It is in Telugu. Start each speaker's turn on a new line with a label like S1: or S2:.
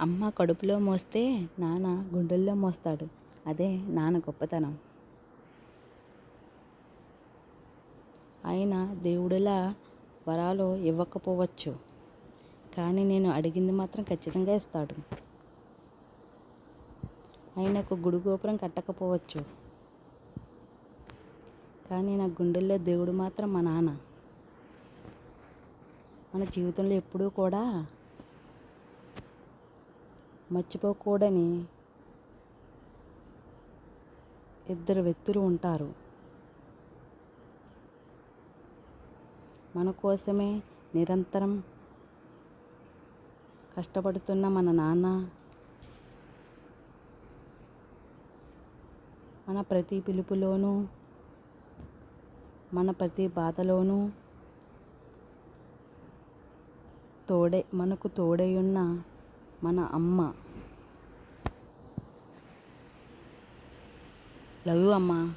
S1: అమ్మ కడుపులో మోస్తే నాన్న గుండెల్లో మోస్తాడు. అదే నాన్న గొప్పతనం. ఆయన దేవుడిలా వరాలు ఇవ్వకపోవచ్చు. కానీ నేను అడిగింది మాత్రం ఖచ్చితంగా ఇస్తాడు. ఆయనకు గుడి గోపురం కట్టకపోవచ్చు. కానీ నా గుండెల్లో దేవుడు మాత్రం మా నాన్న. మన జీవితంలో ఎప్పుడూ కూడా మర్చిపోకూడని ఇద్దరు వ్యక్తులు ఉంటారు. మన కోసమే నిరంతరం కష్టపడుతున్న మన నాన్న మన ప్రతి పిలుపులోనూ మన ప్రతి బాధలోనూ తోడే మనకు తోడై ఉన్న మన అమ్మ. లవ్ యూ అమ్మ.